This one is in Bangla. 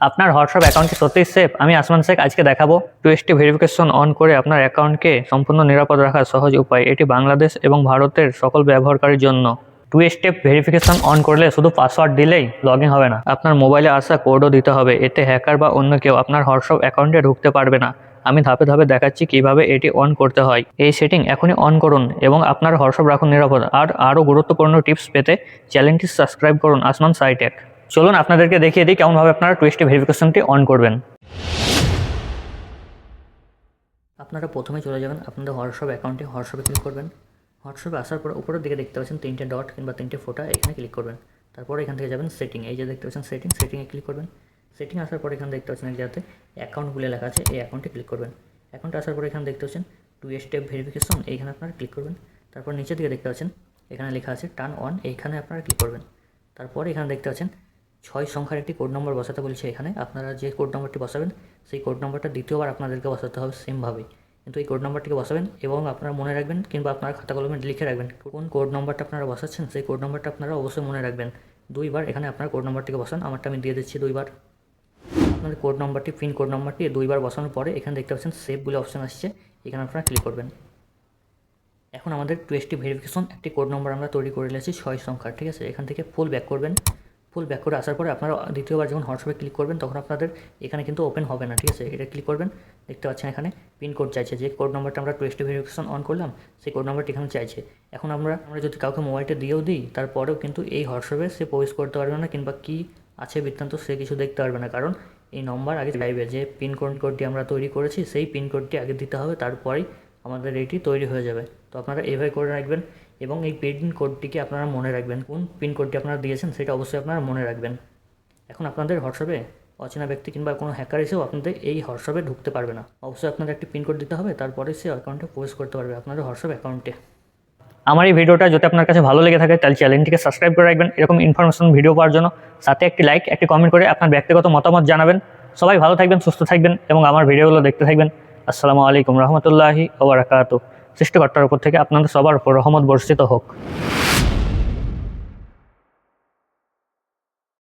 আপনার হোয়াটসঅ্যাপ অ্যাকাউন্টটি সত্যিই সেফ আমি আসমান শেখ, আজকে দেখাবো টু এসটি ভেরিফিকেশন অন করে আপনার অ্যাকাউন্টকে সম্পূর্ণ নিরাপদ রাখার সহজ উপায়। এটি বাংলাদেশ এবং ভারতের সকল ব্যবহারকারীর জন্য। টু স্টেপ ভেরিফিকেশন অন করলে শুধু পাসওয়ার্ড দিলেই লগ ইন হবে না। আপনার মোবাইলে আসা কোডও দিতে হবে। এতে হ্যাকার বা অন্য কেউ আপনার হোয়াটসঅ্যাপ অ্যাকাউন্টে ঢুকতে পারবে না। আমি ধাপে ধাপে দেখাচ্ছি কীভাবে এটি অন করতে হয়। এই সেটিং এখনই অন করুন এবং আপনার হোয়াটসঅ্যাপ রাখুন নিরাপদ। আর আরও গুরুত্বপূর্ণ টিপস পেতে চ্যানেলটি সাবস্ক্রাইব করুন আসমান সাইটেক। চলুন আপনাদেরকে দেখিয়ে দিই কেমনভাবে আপনারা টুইস্টে ভেরিফিকেশনটি অন করবেন। আপনারা প্রথমে চলে যাবেন, আপনাদের হোয়াটসঅ্যাপ অ্যাকাউন্টে হোয়াটসঅ্যাপে ক্লিক করবেন। হোয়াটসঅ্যাপে আসার পর উপরের দিকে দেখতে পাচ্ছেন তিনটে ডট কিংবা তিনটে ফোটা এখানে ক্লিক করবেন। তারপর এখান থেকে যাবেন সেটিং এই যে দেখতে পাচ্ছেন সেটিং সেটিংয়ে ক্লিক করবেন। সেটিং আসার পর এখানে দেখতে পাচ্ছেন যাতে অ্যাকাউন্ট বলে লেখা আছে, এই অ্যাকাউন্টে ক্লিক করবেন। অ্যাকাউন্টে আসার পর এখানে দেখতে পাচ্ছেন টু স্টেপ ভেরিফিকেশন এইখানে আপনারা ক্লিক করবেন। তারপর নিচের দিকে দেখতে পাচ্ছেন, এখানে লেখা আছে টার্ন অন এইখানে আপনারা ক্লিক করবেন। তারপর এখানে দেখতে পাচ্ছেন ছয় সংখ্যার একটি কোড নম্বর বসাতে বলছে এখানে আপনারা যে কোড নম্বরটি বসাবেন সেই কোড নম্বরটা দ্বিতীয়বার আপনাদেরকে বসাতে হবে সেমভাবেই কিন্তু এই কোড নম্বরটিকে বসাবেন এবং আপনারা মনে রাখবেন কিংবা আপনার খাতা কলমে লিখে রাখবেন কোন কোড নম্বরটা আপনারা বসাচ্ছেন সেই কোড নম্বরটা আপনারা অবশ্যই মনে রাখবেন দুইবার এখানে আপনার কোড নম্বরটিকে বসান আমারটা আমি দিয়ে দিচ্ছি দুইবার আপনাদের কোড নম্বরটি পিন কোড নম্বরটি দুইবার বসানোর পরে এখানে দেখতে পাচ্ছেন সেভ বলে অপশান আসছে এখানে আপনারা ক্লিক করবেন এখন আমাদের টুয়েস্টি ভেরিফিকেশন একটি কোড নম্বর আমরা তৈরি করে নিয়েছি ছয় সংখ্যার ঠিক আছে এখান থেকে ফুল ব্যাক করবেন ফুল ব্যাক করে আসার পরে আপনারা দ্বিতীয়বার যখন হোয়াটসঅ্যাপে ক্লিক করবেন, তখন আপনাদের এখানে কিন্তু ওপেন হবে না, ঠিক আছে? এটা ক্লিক করবেন, দেখতে পাচ্ছেন এখানে পিন কোড চাইছে। যে কোড নম্বরটা আমরা টুয়েস্টি ভেরিফিকেশন অন করলাম, সেই কোড নম্বরটি এখানে চাইছে। এখন আমরা আমরা যদি কাউকে মোবাইলটা দিয়েও দিই, তারপরেও কিন্তু এই হোয়াটসঅ্যাপে সে প্রবেশ করতে পারবে না, কিংবা কী আছে বৃত্তান্ত সে কিছু দেখতে পারবে না। কারণ এই নম্বর আগে চাইবে যে পিন কোড কোডটি আমরা তৈরি করেছি, সেই পিন কোডটি আগে দিতে হবে, তারপরেই আমাদের এটি তৈরি হয়ে যাবে। তো আপনারা এইভাবে করে রাখবেন। এবং এই পিন কোডটিকে আপনারা মনে রাখবেন। কোন পিন কোডটি আপনারা দিয়েছেন সেটা অবশ্যই আপনারা মনে রাখবেন। এখন আপনাদের হোয়াটসঅ্যাপে অচেনা ব্যক্তি কিংবা কোনো হ্যাকার এসেও আপনাদের এই হোয়াটসঅ্যাপে ঢুকতে পারবে না। অবশ্যই আপনাদের একটি পিন কোড দিতে হবে, তারপরে সে অ্যাকাউন্টে পোস্ট করতে পারবে আপনাদের হোয়াটসঅ্যাপ অ্যাকাউন্টে আমার এই ভিডিওটা যদি আপনার কাছে ভালো লেগে থাকে, তাহলে চ্যানেলটিকে সাবস্ক্রাইব করে রাখবেন। এরকম ইনফরমেশন ভিডিও পাওয়ার জন্য সাথে একটি লাইক একটি কমেন্ট করে আপনার ব্যক্তিগত মতামত জানাবেন। সবাই ভালো থাকবেন, সুস্থ থাকবেন এবং আমার ভিডিওগুলো দেখতে থাকবেন। আসসালামু আলাইকুম রহমতুল্লাহি ওবরাকাতু সৃষ্টিকর্তার উপর থেকে আপনাদের সবার উপর রহমত বর্ষিত হোক।